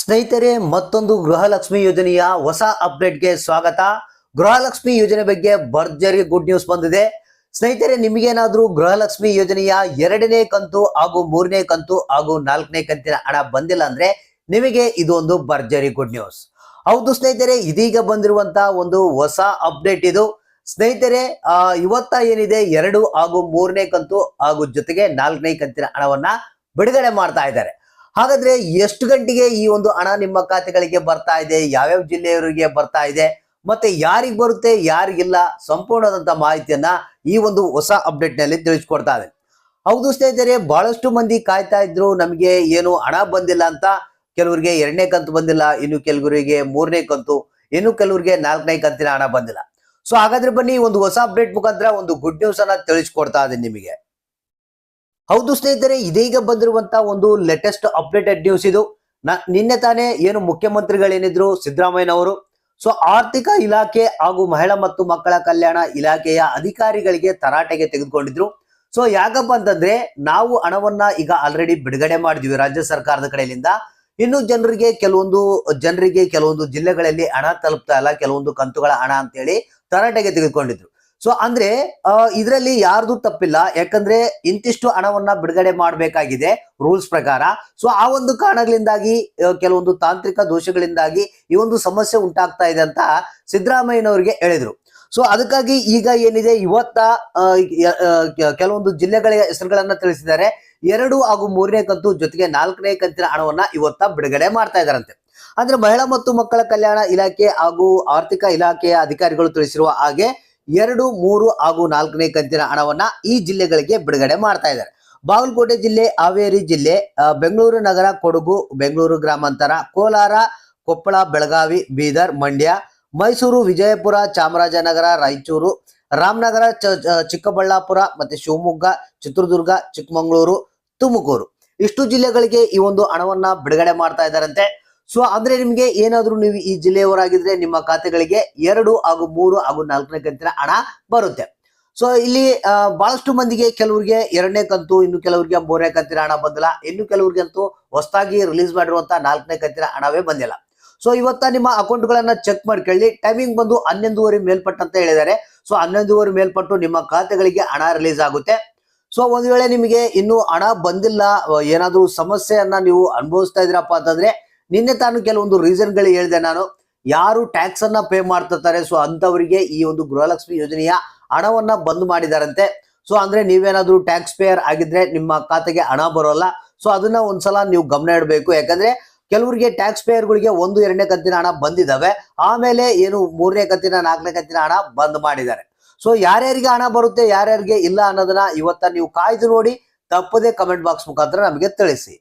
ಸ್ನೇಹಿತರೆ, ಮತ್ತೊಂದು ಗೃಹಲಕ್ಷ್ಮಿ ಯೋಜನೆಯ ಹೊಸ ಅಪ್ಡೇಟ್ಗೆ ಸ್ವಾಗತ. ಗೃಹಲಕ್ಷ್ಮಿ ಯೋಜನೆ ಬಗ್ಗೆ ಭರ್ಜರಿ ಗುಡ್ ನ್ಯೂಸ್ ಬಂದಿದೆ. ಸ್ನೇಹಿತರೆ, ನಿಮಗೇನಾದ್ರೂ ಗೃಹಲಕ್ಷ್ಮಿ ಯೋಜನೆಯ ಎರಡನೇ ಕಂತು ಹಾಗೂ ಮೂರನೇ ಕಂತು ಹಾಗೂ ನಾಲ್ಕನೇ ಕಂತಿನ ಹಣ ಬಂದಿಲ್ಲ ಅಂದ್ರೆ ನಿಮಗೆ ಇದು ಒಂದು ಭರ್ಜರಿ ಗುಡ್ ನ್ಯೂಸ್. ಹೌದು ಸ್ನೇಹಿತರೆ, ಇದೀಗ ಬಂದಿರುವಂತ ಒಂದು ಹೊಸ ಅಪ್ಡೇಟ್ ಇದು. ಸ್ನೇಹಿತರೆ ಇವತ್ತ ಏನಿದೆ, ಎರಡು ಹಾಗೂ ಮೂರನೇ ಕಂತು ಹಾಗೂ ಜೊತೆಗೆ ನಾಲ್ಕನೇ ಕಂತಿನ ಹಣವನ್ನ ಬಿಡುಗಡೆ ಮಾಡ್ತಾ ಇದ್ದಾರೆ. ಹಾಗಾದ್ರೆ ಎಷ್ಟು ಗಂಟೆಗೆ ಈ ಒಂದು ಹಣ ನಿಮ್ಮ ಖಾತೆಗಳಿಗೆ ಬರ್ತಾ ಇದೆ? ಯಾವ್ಯಾವ ಜಿಲ್ಲೆಯವರಿಗೆ ಬರ್ತಾ ಇದೆ? ಮತ್ತೆ ಯಾರಿಗ್ ಬರುತ್ತೆ ಯಾರಿಗಿಲ್ಲ ಸಂಪೂರ್ಣವಾದಂತ ಮಾಹಿತಿಯನ್ನ ಈ ಒಂದು ಹೊಸ ಅಪ್ಡೇಟ್ನಲ್ಲಿ ತಿಳಿಸ್ಕೊಡ್ತಾ ಇದೆ. ಹೌದು ಸ್ನೇಹಿತರೆ, ಬಹಳಷ್ಟು ಮಂದಿ ಕಾಯ್ತಾ ಇದ್ರು, ನಮಗೆ ಏನು ಹಣ ಬಂದಿಲ್ಲ ಅಂತ. ಕೆಲವರಿಗೆ ಎರಡನೇ ಕಂತು ಬಂದಿಲ್ಲ, ಇನ್ನು ಕೆಲವರಿಗೆ ಮೂರನೇ ಕಂತು, ಇನ್ನು ಕೆಲವರಿಗೆ ನಾಲ್ಕನೇ ಕಂತಿನ ಹಣ ಬಂದಿಲ್ಲ. ಸೊ ಹಾಗಾದ್ರೆ ಬನ್ನಿ, ಒಂದು ಹೊಸ ಅಪ್ಡೇಟ್ ಮುಖಾಂತರ ಒಂದು ಗುಡ್ ನ್ಯೂಸ್ ಅನ್ನ ತಿಳಿಸ್ಕೊಡ್ತಾ ಇದೆ ನಿಮಗೆ. ಹೌದು ಸ್ನೇಹಿತರೆ, ಇದೀಗ ಬಂದಿರುವಂತ ಒಂದು ಲೇಟೆಸ್ಟ್ ಅಪ್ಡೇಟೆಡ್ ನ್ಯೂಸ್ ಇದು. ನಿನ್ನೆ ತಾನೇ ಏನು ಮುಖ್ಯಮಂತ್ರಿಗಳೇನಿದ್ರು, ಸಿದ್ದರಾಮಯ್ಯನವರು. ಸೊ ಆರ್ಥಿಕ ಇಲಾಖೆ ಹಾಗೂ ಮಹಿಳಾ ಮತ್ತು ಮಕ್ಕಳ ಕಲ್ಯಾಣ ಇಲಾಖೆಯ ಅಧಿಕಾರಿಗಳಿಗೆ ತರಾಟೆಗೆ ತೆಗೆದುಕೊಂಡಿದ್ರು. ಸೊ ಯಾಕಪ್ಪ ಅಂತಂದ್ರೆ, ನಾವು ಹಣವನ್ನ ಈಗ ಆಲ್ರೆಡಿ ಬಿಡುಗಡೆ ಮಾಡಿದ್ವಿ ರಾಜ್ಯ ಸರ್ಕಾರದ ಕಡೆಯಿಂದ. ಇನ್ನು ಜನರಿಗೆ ಕೆಲವೊಂದು ಜನರಿಗೆ ಕೆಲವೊಂದು ಜಿಲ್ಲೆಗಳಲ್ಲಿ ಹಣ ತಲುಪ್ತಾ ಇಲ್ಲ, ಕೆಲವೊಂದು ಕಂತುಗಳ ಹಣ ಅಂತೇಳಿ ತರಾಟೆಗೆ ತೆಗೆದುಕೊಂಡಿದ್ರು. ಸೊ ಅಂದ್ರೆ ಇದರಲ್ಲಿ ಯಾರ್ದು ತಪ್ಪಿಲ್ಲ. ಯಾಕಂದ್ರೆ, ಇಂತಿಷ್ಟು ಹಣವನ್ನ ಬಿಡುಗಡೆ ಮಾಡಬೇಕಾಗಿದೆ ರೂಲ್ಸ್ ಪ್ರಕಾರ. ಸೊ ಆ ಒಂದು ಕಾರಣಗಳಿಂದಾಗಿ ಕೆಲವೊಂದು ತಾಂತ್ರಿಕ ದೋಷಗಳಿಂದಾಗಿ ಈ ಒಂದು ಸಮಸ್ಯೆ ಉಂಟಾಗ್ತಾ ಇದೆ ಅಂತ ಸಿದ್ದರಾಮಯ್ಯನವರಿಗೆ ಹೇಳಿದ್ರು. ಸೊ ಅದಕ್ಕಾಗಿ ಈಗ ಏನಿದೆ, ಇವತ್ತ ಕೆಲವೊಂದು ಜಿಲ್ಲೆಗಳ ಹೆಸರುಗಳನ್ನ ತಿಳಿಸಿದ್ದಾರೆ. ಎರಡು ಹಾಗೂ ಮೂರನೇ ಕಂತು ಜೊತೆಗೆ ನಾಲ್ಕನೇ ಕಂತಿನ ಹಣವನ್ನ ಇವತ್ತ ಬಿಡುಗಡೆ ಮಾಡ್ತಾ ಇದಾರಂತೆ ಅಂದ್ರೆ, ಮಹಿಳಾ ಮತ್ತು ಮಕ್ಕಳ ಕಲ್ಯಾಣ ಇಲಾಖೆ ಹಾಗೂ ಆರ್ಥಿಕ ಇಲಾಖೆಯ ಅಧಿಕಾರಿಗಳು ತಿಳಿಸಿರುವ ಹಾಗೆ ಎರಡು, ಮೂರು ಹಾಗೂ ನಾಲ್ಕನೇ ಕಂತಿನ ಹಣವನ್ನ ಈ ಜಿಲ್ಲೆಗಳಿಗೆ ಬಿಡುಗಡೆ ಮಾಡ್ತಾ ಇದ್ದಾರೆ. ಬಾಗಲಕೋಟೆ ಜಿಲ್ಲೆ, ಹಾವೇರಿ ಜಿಲ್ಲೆ ಬೆಂಗಳೂರು ನಗರ, ಕೊಡಗು, ಬೆಂಗಳೂರು ಗ್ರಾಮಾಂತರ, ಕೋಲಾರ, ಕೊಪ್ಪಳ, ಬೆಳಗಾವಿ, ಬೀದರ್, ಮಂಡ್ಯ, ಮೈಸೂರು, ವಿಜಯಪುರ, ಚಾಮರಾಜನಗರ, ರಾಯಚೂರು, ರಾಮನಗರ ಚಿಕ್ಕಬಳ್ಳಾಪುರ ಮತ್ತೆ ಶಿವಮೊಗ್ಗ, ಚಿತ್ರದುರ್ಗ, ಚಿಕ್ಕಮಗಳೂರು, ತುಮಕೂರು. ಇಷ್ಟು ಜಿಲ್ಲೆಗಳಿಗೆ ಈ ಒಂದು ಹಣವನ್ನ ಬಿಡುಗಡೆ ಮಾಡ್ತಾ ಇದ್ದಾರಂತೆ. ಸೊ ಅಂದ್ರೆ ನಿಮ್ಗೆ ಏನಾದ್ರೂ ನೀವು ಈ ಜಿಲ್ಲೆಯವರಾಗಿದ್ರೆ ನಿಮ್ಮ ಖಾತೆಗಳಿಗೆ ಎರಡು ಹಾಗೂ ಮೂರು ಹಾಗೂ ನಾಲ್ಕನೇ ಕಂತಿನ ಹಣ ಬರುತ್ತೆ. ಸೊ ಇಲ್ಲಿ ಬಹಳಷ್ಟು ಮಂದಿಗೆ ಕೆಲವರಿಗೆ ಎರಡನೇ ಕಂತು, ಇನ್ನು ಕೆಲವರಿಗೆ ಮೂರನೇ ಕಂತಿನ ಹಣ ಬಂದಿಲ್ಲ. ಇನ್ನು ಕೆಲವರಿಗೆ ಅಂತೂ ಹೊಸದಾಗಿ ರಿಲೀಸ್ ಮಾಡಿರುವಂತ ನಾಲ್ಕನೇ ಕಂತಿನ ಹಣವೇ ಬಂದಿಲ್ಲ. ಸೊ ಇವತ್ತ ನಿಮ್ಮ ಅಕೌಂಟ್ಗಳನ್ನ ಚೆಕ್ ಮಾಡ್ಕೊಳ್ಳಿ. ಟೈಮಿಂಗ್ ಬಂದು ಹನ್ನೊಂದುವರೆ ಮೇಲ್ಪಟ್ಟು ಅಂತ ಹೇಳಿದ್ದಾರೆ. ಸೊ ಹನ್ನೊಂದುವರೆ ಮೇಲ್ಪಟ್ಟು ನಿಮ್ಮ ಖಾತೆಗಳಿಗೆ ಹಣ ರಿಲೀಸ್ ಆಗುತ್ತೆ. ಸೊ ಒಂದ್ ವೇಳೆ ನಿಮಗೆ ಇನ್ನು ಹಣ ಬಂದಿಲ್ಲ, ಏನಾದ್ರೂ ಸಮಸ್ಯೆಯನ್ನ ನೀವು ಅನುಭವಿಸ್ತಾ ಇದ್ರಪ್ಪ ಅಂತಂದ್ರೆ ನಿನ್ನೆ ತಾನು ಕೆಲವೊಂದು ರೀಸನ್ಗಳು ಹೇಳಿದೆ ನಾನು, ಯಾರು ಟ್ಯಾಕ್ಸ್ ಅನ್ನ ಪೇ ಮಾಡ್ತಿರ್ತಾರೆ ಸೊ ಅಂತವರಿಗೆ ಈ ಒಂದು ಗೃಹಲಕ್ಷ್ಮಿ ಯೋಜನೆಯ ಹಣವನ್ನ ಬಂದ್ ಮಾಡಿದಾರಂತೆ. ಸೊ ಅಂದ್ರೆ ನೀವೇನಾದ್ರೂ ಟ್ಯಾಕ್ಸ್ ಪೇಯರ್ ಆಗಿದ್ರೆ ನಿಮ್ಮ ಖಾತೆಗೆ ಹಣ ಬರೋಲ್ಲ. ಸೊ ಅದನ್ನ ಒಂದ್ಸಲ ನೀವು ಗಮನ ಇಡಬೇಕು. ಯಾಕಂದ್ರೆ ಕೆಲವರಿಗೆ ಟ್ಯಾಕ್ಸ್ ಪೇಯರ್ಗಳಿಗೆ ಒಂದು, ಎರಡನೇ ಕಂತಿನ ಹಣ ಬಂದಿದ್ದಾವೆ ಆಮೇಲೆ ಏನು ಮೂರನೇ ಕಂತಿನ, ನಾಲ್ಕನೇ ಕಂತಿನ ಹಣ ಬಂದ್ ಮಾಡಿದ್ದಾರೆ. ಸೊ ಯಾರ್ಯಾರಿಗೆ ಹಣ ಬರುತ್ತೆ, ಯಾರ್ಯಾರಿಗೆ ಇಲ್ಲ ಅನ್ನೋದನ್ನ ಇವತ್ತ ನೀವು ಕಾಯ್ದು ನೋಡಿ, ತಪ್ಪದೇ ಕಮೆಂಟ್ ಬಾಕ್ಸ್ ಮುಖಾಂತರ ನಮಗೆ ತಿಳಿಸಿ.